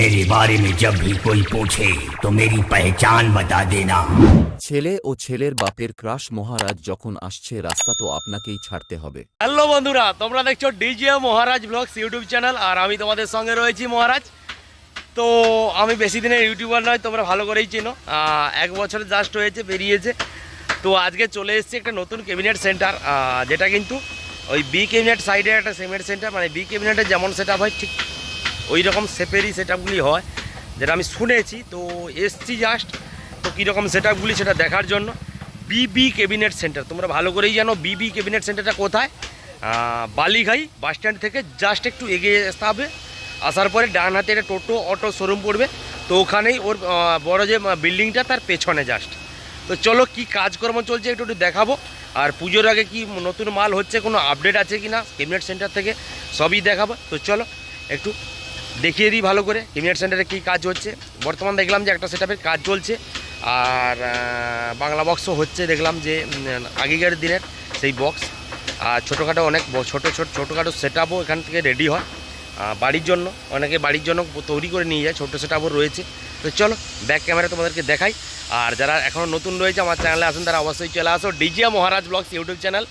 मेरे बारे में जब भी कोई पूछे तो मेरी पहचान बता देना ছেলে ও ছেলের বাপের ক্রাশ মহারাজ যখন আসছে রাস্তা তো আপনাকেই ছাড়তে হবে হ্যালো বন্ধুরা তোমরা দেখছো DGA Maharaj blogs YouTube channel আর আমি তোমাদের সঙ্গে রয়েছি মহারাজ তো আমি বেশি দিনের ইউটিউবার নয় তোমরা ভালো করেই চেনো আহ, এক বছর জাস্ট হয়েছে বেরিয়েছে তো আজকে চলে এসেছি একটা নতুন ক্যাবিনেট সেন্টার যেটা কিন্তু ওই বি ক্যাবিনেট সাইডে একটা সিমেন্ট সেন্টার মানে বি ক্যাবিনেটে যেমন সেটা হয় ঠিক ওই রকম শেপেরই সেট হয়, যেটা আমি শুনেছি। তো এসছি জাস্ট তো কীরকম সেট সেটা দেখার জন্য। বিবি ক্যাবিনেট সেন্টার তোমরা ভালো করেই জানো বিবি ক্যাবিনেট সেন্টারটা কোথায়? বালিঘাই বাস স্ট্যান্ড থেকে জাস্ট একটু এগিয়ে আসতে হবে। আসার পরে ডান হাতে একটা টোটো, অটো শোরুম পড়বে। তো ওখানেই ওর বড় যে বিল্ডিংটা তার পেছনে জাস্ট তো চলো কি কাজকর্ম চলছে একটু একটু দেখাবো। আর পুজোর আগে কি নতুন মাল হচ্ছে কোনো আপডেট আছে কি না ক্যাবিনেট সেন্টার থেকে সবই দেখাবো। তো চলো একটু দেখিয়ে দিই ভালো করে ক্যাবিনেট সেন্টারে কী কাজ হচ্ছে। বর্তমান দেখলাম যে একটা সেটআপের কাজ চলছে, আর বাংলা বক্সও হচ্ছে দেখলাম যে আগেকার দিনের সেই বক্স আর ছোটোখাটো অনেক ছোটো ছোটো, ছোটোখাটো সেট এখান থেকে রেডি হয় বাড়ির জন্য। অনেকে বাড়ির জন্য তৈরি করে নিয়ে যায়, ছোটো সেট রয়েছে। তো চলো ব্যাক ক্যামেরা তোমাদেরকে দেখাই। আর যারা এখনও নতুন রয়েছে আমার চ্যানেলে আসেন, তারা অবশ্যই চলে আসো ডিজিয়া মহারাজ ব্লগস ইউটিউব চ্যানেল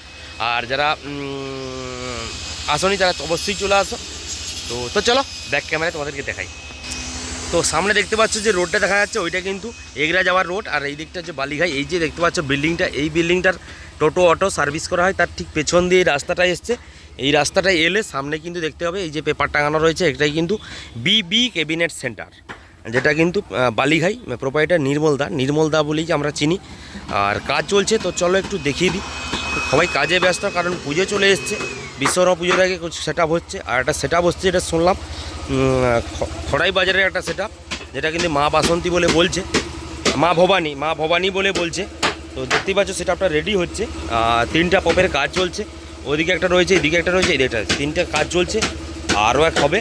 আর যারা আসনি, তারা অবশ্যই চলে আসো। তো তো চলো ব্যাক ক্যামেরায় তোমাদেরকে দেখাই। তো সামনে দেখতে পাচ্ছ যে রোডটা দেখা যাচ্ছে, ওইটা কিন্তু এগরা যাওয়ার রোড আর এই দিকটা যে বালিঘাই। এই যে দেখতে পাচ্ছ বিল্ডিংটা এই বিল্ডিংটার টোটো, অটো সার্ভিস করা হয়, তার ঠিক পেছন দিয়ে রাস্তাটা এসছে। এই রাস্তাটায় এলে সামনে কিন্তু দেখতে হবে, এই যে পেপার টাঙানো রয়েছে, এটাই কিন্তু বিবি ক্যাবিনেট সেন্টার যেটা কিন্তু বালিঘাই প্রোপাইটার নির্মল দা নির্মল দা বলেই আমরা চিনি। আর কাজ চলছে, তো চলো একটু দেখিয়ে দিই। সবাই কাজে ব্যস্ত, কারণ পুজো চলে এসছে। বিশ্বকর্মা পুজোর আগে সেট আপ হচ্ছে। আর একটা সেট আপ হচ্ছে এটা শুনলাম খড়াই বাজারের একটা সেট যেটা কিন্তু মা বাসন্তী বলে বলছে। মা ভবানী মা ভবানী বলে বলছে। তো দেখতেই পাচ্ছ সেটা আপনার রেডি হচ্ছে। তিনটা পপের কাজ চলছে। ওইদিকে একটা রয়েছে, এদিকে একটা রয়েছে এদিকে একটা তিনটা কাজ চলছে। আরও এক হবে।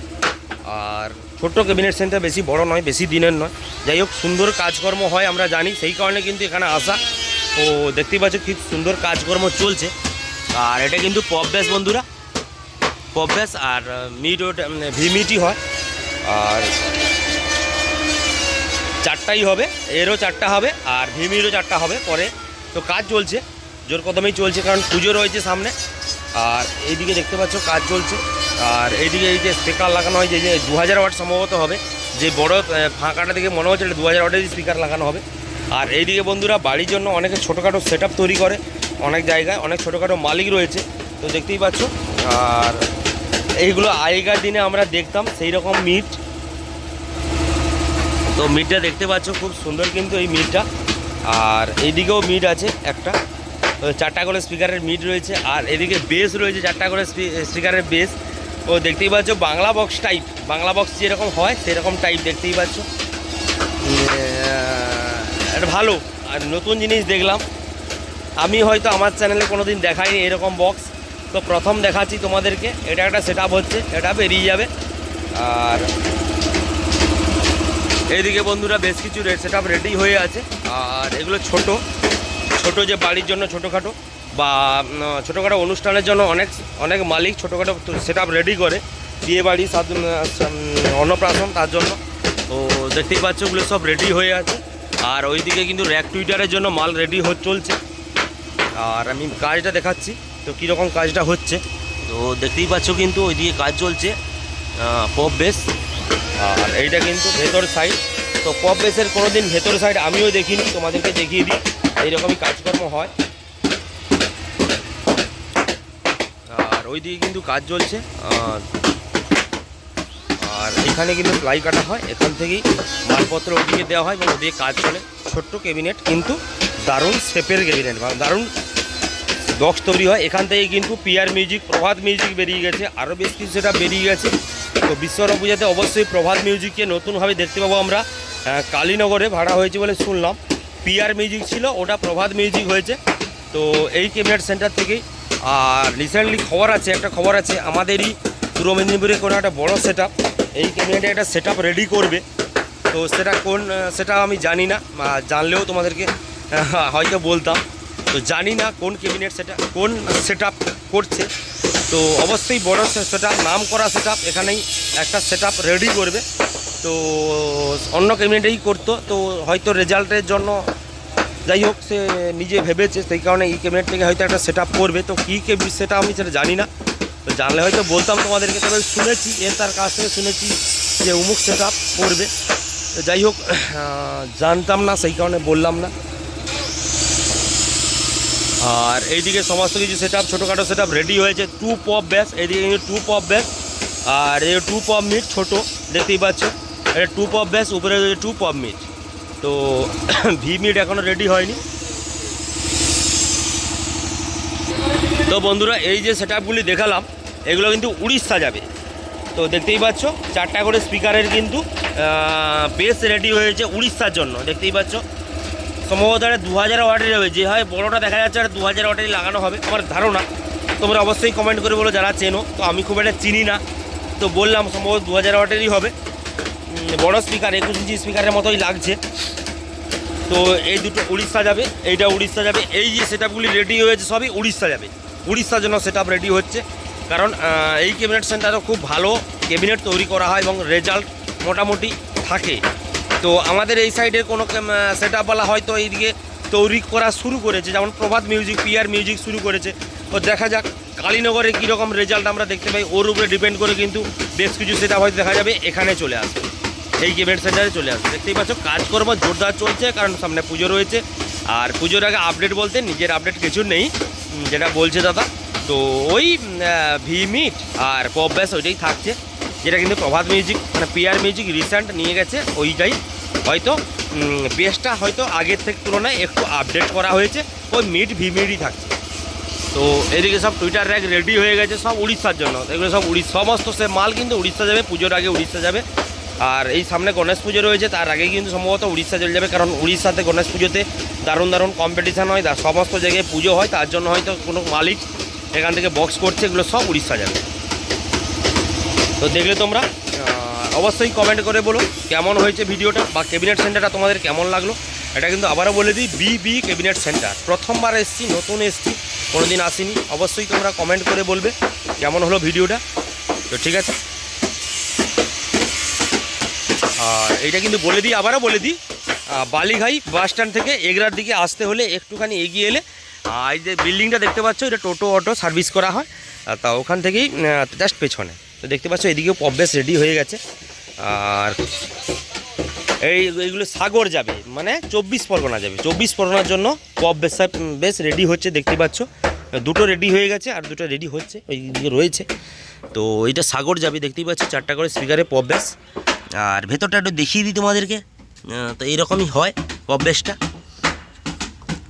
আর ছোট্ট ক্যাবিনেট সেন্টার বেশি বড় নয়, বেশি দিনের নয়। যাই হোক, সুন্দর কাজকর্ম হয়, আমরা জানি। সেই কারণে কিন্তু এখানে আসা। তো দেখতেই পাচ্ছ খুব সুন্দর কাজকর্ম চলছে। আর এটা কিন্তু পপ ব্যাস বন্ধুরা। পপ ব্যাস আর মিট ওটা ভিমিটি হয়। আর চারটাই হবে, এরও চারটা হবে আর ভিমিরও চারটা হবে পরে। তো কাজ চলছে, জোর কদমেই চলছে, কারণ পুজো রয়েছে সামনে। আর এইদিকে দেখতে পাচ্ছ কাজ চলছে। আর এইদিকে এই যে স্পিকার লাগানো হয় যে যে দু হাজার ওয়াট সম্ভবত হবে। যে বড় ফাঁকাটা দেখে মনে হচ্ছে এটা দু হাজার ওয়াটের স্পিকার লাগানো হবে। আর এইদিকে বন্ধুরা বাড়ির জন্য অনেকে ছোটোখাটো সেট তৈরি করে। অনেক জায়গায় অনেক ছোটোখাটো মালিক রয়েছে, তো দেখতেই পাচ্ছ। আর এইগুলো আগেকার দিনে আমরা দেখতাম সেই রকম মিট। তো মিটটা দেখতে পাচ্ছ, খুব সুন্দর কিন্তু এই মিটটা। আর এইদিকেও মিট আছে একটা চারটা করে স্পিকারের মিট রয়েছে, আর এদিকে বেস রয়েছে চারটা করে স্পিকারের বেস। ও দেখতেই পাচ্ছ, Bangla box type, Bangla box যেরকম হয়, সেরকম টাইপ দেখতেই পাচ্ছ। ভালো, আর নতুন জিনিস দেখলাম আমি হয়তো আমার চ্যানেলে কোনো দিন দেখাইনি এরকম বক্স তো প্রথম দেখাচ্ছি তোমাদেরকে। এটা একটা সেট হচ্ছে। এটা বেরিয়ে যাবে। আর এইদিকে বন্ধুরা বেশ কিছু সেট আপ রেডি হয়ে আছে। আর এগুলো ছোট। ছোট যে বাড়ির জন্য ছোটোখাটো বা ছোটোখাটো অনুষ্ঠানের জন্য অনেক অনেক মালিক ছোটোখাটো সেট রেডি করে। বিয়ে বাড়ি অন্নপ্রাশন তার জন্য। তো দেখতেই পাচ্ছ, ওগুলো সব রেডি হয়ে আছে। আর ওইদিকে কিন্তু র্যাক টুইটারের জন্য মাল রেডি হয়ে চলছে আর আমি কাজটা দেখাচ্ছি। তো কীরকম কাজটা হচ্ছে? তো দেখতেই পাচ্ছ কিন্তু ওইদিকে কাজ চলছে পপ বেস আর এইটা কিন্তু ভেতর সাইড তো পপ বেসের কোনো দিন ভেতর সাইড আমিও দেখিনি, তোমাদেরকে দেখিয়ে দিই। এইরকমই কাজকর্ম হয়। আর ওই দিকে কিন্তু কাজ চলছে, আর আর এখানে কিন্তু প্লাই কাটা হয়। এখান থেকেই মালপত্র ওদিকে দেওয়া হয় এবং ওদিকে কাজ চলে। ছোট্ট ক্যাবিনেট কিন্তু দারুণ শেপের ক্যাবিনেট দারুণ বক্স তৈরি হয়। এখান থেকে কিন্তু পিয়ার মিউজিক প্রভাত মিউজিক বেরিয়ে গেছে। আরও বেশ কিছু সেটা বেরিয়ে গেছে। তো বিশ্বকর্মা পূজাতে অবশ্যই প্রভাত মিউজিককে নতুনভাবে দেখতে পাবো আমরা। কালীনগরে ভাড়া হয়েছে বলে শুনলাম। পিয়ার মিউজিক ছিল, ওটা প্রভাত মিউজিক হয়েছে। তো এই ক্যাবিনেট সেন্টার থেকেই। আর রিসেন্টলি খবর আছে, একটা খবর আছে, আমাদেরই পূর্ব মেদিনীপুরে কোনো একটা বড় সেট এই ক্যাবিনেটে একটা সেট রেডি করবে। তো সেটা কোন, সেটা আমি জানি না। জানলেও তোমাদেরকে হয়তো বলতাম। তো জানি না কোন ক্যাবিনেট সেটা কোন সেট করছে। তো অবশ্যই বড় সেট নাম করা সেট এখানেই একটা সেট রেডি করবে। তো অন্য ক্যাবিনেটেই করতো, তো হয়তো রেজাল্টের জন্য যাই হোক, সে নিজে ভেবেছে, সেই কারণে এই ক্যাবিনেট থেকে হয়তো একটা সেট করবে। তো কী ক্যাবিনেট সেটা আমি সেটা জানি না। তো জানলে হয়তো বলতাম তোমাদেরকে, তবে শুনেছি এর তার কাছ থেকে শুনেছি যে উমুক সেট করবে। তো যাই হোক জানতাম না, সেই কারণে বললাম না। আর এইদিকে সমস্ত কিছু সেট আপ ছোটোখাটো সেট আপ রেডি হয়েছে। টু পপ ব্যাস এইদিকে কিন্তু টু পপ ব্যাস আর এই টু পপ মিট ছোটো, দেখতেই পাচ্ছ। এটা টু পপ ব্যাস উপরে টু পপ মিট তো ভি মিট এখনও রেডি হয়নি। তো বন্ধুরা, এই যে সেট আপগুলি দেখালাম, এগুলো কিন্তু উড়িষ্যা যাবে। তো দেখতেই পাচ্ছ, চারটা করে স্পিকারের কিন্তু বেস রেডি হয়েছে উড়িষ্যার জন্য। দেখতেই পাচ্ছ সম্ভবত এটা দু হাজার ওয়াটের হবে। যে হয় বড়োটা দেখা যাচ্ছে আর দু হাজার ওয়াটেরই লাগানো হবে। আমার ধারণা, তোমরা অবশ্যই কমেন্ট করে বলো যারা চেনো। তো আমি খুব একটা চিনি না। তো বললাম সম্ভবত দু হাজার ওয়াটেরই হবে। বড় স্পিকার একুশ ইঞ্চি স্পিকারের মতোই লাগছে। তো এই দুটো উড়িষ্যা যাবে, এইটা উড়িষ্যা যাবে। এই যে সেট রেডি হয়েছে সবই উড়িষ্যা যাবে। উড়িষ্যার জন্য সেট রেডি হচ্ছে। কারণ এই ক্যাবিনেট সেন্টারও খুব ভালো ক্যাবিনেট তৈরি করা হয় এবং রেজাল্ট মোটামুটি থাকে। তো আমাদের এই সাইডের কোনো সেট আপওয়ালা হয়তো এইদিকে তৈরি করা শুরু করেছে। যেমন প্রভাত মিউজিক পিআর মিউজিক শুরু করেছে। তো দেখা যাক কালীনগরে কীরকম রেজাল্ট আমরা দেখতে পাই। ওর উপরে ডিপেন্ড করে কিন্তু বেশ কিছু সেটা হয়তো দেখা যাবে। এখানে চলে আসবে এই ইভেন্ট সেন্টারে চলে আসবে দেখতেই পাচ্ছ, কাজকর্ম জোরদার চলছে। কারণ সামনে পুজো রয়েছে। আর পুজোর আগে আপডেট বলতে নিজের আপডেট কিছু নেই যেটা বলছে দাদা। তো ওই ভি মিট আর পপ ব্যাস ওইটাই থাকছে। যেটা কিন্তু প্রভাত মিউজিক মানে পিআর মিউজিক রিসেন্ট নিয়ে গেছে, ওইটাই। হয়তো বেসটা হয়তো আগের থেকে তুলনায় একটু আপডেট করা হয়েছে, ওই মিট ভি মিটই থাকছে। তো এদিকে সব টুইটার র্যাক রেডি হয়ে গেছে সব উড়িষ্যার জন্য। এগুলো সব উড়িষ্যা, সমস্ত সে মাল কিন্তু উড়িষ্যা যাবে, পুজোর আগে উড়িষ্যা যাবে। আর এই সামনে গণেশ পুজো রয়েছে, তার আগে কিন্তু সম্ভবত উড়িষ্যা চলে যাবে, কারণ উড়িষ্যাতে গণেশ পুজোতে দারুণ দারুণ কম্পিটিশান হয় সমস্ত জায়গায় পুজো হয়, তার জন্য হয়তো কোনো মালিক এখান থেকে বক্স করছে, এগুলো সব উড়িষ্যা যাবে। তো দেখলে তোমরা অবশ্যই কমেন্ট করে বলো কেমন হয়েছে ভিডিওটা বা ক্যাবিনেট সেন্টারটা তোমাদের কেমন লাগল। এটা কিন্তু আবারও বলে দিই বি বি ক্যাবিনেট সেন্টার প্রথমবার এসছি, নতুন এসছি, কোনোদিন আসিনি। অবশ্যই তোমরা কমেন্ট করে বলবে কেমন হলো ভিডিওটা। তো ঠিক আছে। আর এইটা কিন্তু বলে দিই, আবারও বলে দিই বালিঘাই বাস স্ট্যান্ড থেকে এগরার দিকে আসতে হলে একটুখানি এগিয়ে এলে এই যে বিল্ডিংটা দেখতে পাচ্ছ, এটা টোটো অটো সার্ভিস করা হয়। তা ওখান থেকেই জাস্ট পেছনে। তো দেখতে পাচ্ছ, এদিকেও পববেস রেডি হয়ে গেছে। আর এই এইগুলো সাগর যাবে মানে চব্বিশ পরগনা যাবে। চব্বিশ পরগনার জন্য পপ বেস বেশ রেডি হচ্ছে, দেখতে পাচ্ছ। দুটো রেডি হয়ে গেছে, আর দুটো রেডি হচ্ছে, ওই দিকে রয়েছে। তো এইটা সাগর যাবে, দেখতেই পাচ্ছ, চারটা করে স্পিকারে পপ বেস। আর ভেতরটা একটু দেখিয়ে দিই তোমাদেরকে। তো এইরকমই হয় পপ বেসটা।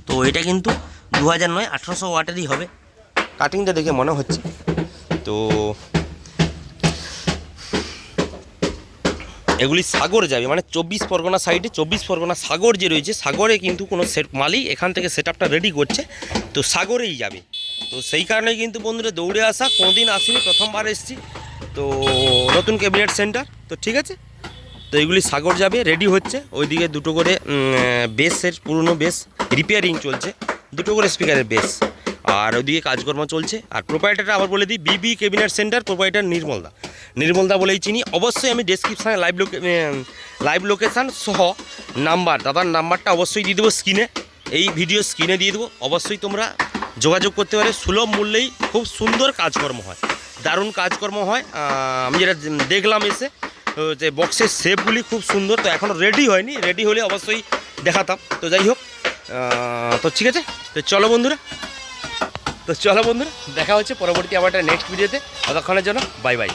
তো এটা কিন্তু দু হাজার নয়, আঠারোশো ওয়াটেরই হবে। কাটিংটা দেখে মনে হচ্ছে। তো এগুলি সাগর যাবে মানে চব্বিশ পরগনা সাইডে চব্বিশ পরগনা সাগর যে রয়েছে, সাগরে কিন্তু কোনো সেট মালই এখান থেকে সেট আপটা রেডি করছে, তো সাগরেই যাবে। তো সেই কারণেই কিন্তু বন্ধুরা দৌড়ে আসা, কোনোদিন আসিনি, প্রথমবার এসেছি। তো নতুন ক্যাবিনেট সেন্টার তো ঠিক আছে? তো এগুলি সাগর যাবে রেডি হচ্ছে। ওইদিকে দুটো করে বেসের পুরনো বেস রিপেয়ারিং চলছে। দুটো করে স্পিকারের বেস আর ওইদিকে কাজকর্ম চলছে। আর প্রোপাইটারটা আবার বলে দিই বিবি ক্যাবিনেট সেন্টার প্রোপাইটার নির্মলদা। নির্মলদা বলেই চিনি। অবশ্যই আমি ডেসক্রিপশানে লাইভ লোকে লাইভ লোকেশান সহ নাম্বার দাদার নাম্বারটা অবশ্যই দিয়ে দেবো স্ক্রিনে এই ভিডিও স্ক্রিনে দিয়ে দেবো। অবশ্যই তোমরা যোগাযোগ করতে পারে সুলভ মূল্যেই খুব সুন্দর কাজকর্ম হয়। দারুণ কাজকর্ম হয়। আমি যেটা দেখলাম এসে যে বক্সের শেপগুলি খুব সুন্দর, তো এখনও রেডি হয়নি। রেডি হলে অবশ্যই দেখাতাম। তো যাই হোক তো ঠিক আছে? তো চলো বন্ধুরা। তো চলো বন্ধুরা দেখা হচ্ছে পরবর্তী আবার একটা নেক্সট ভিডিওতে ততক্ষণের জন্য বাই বাই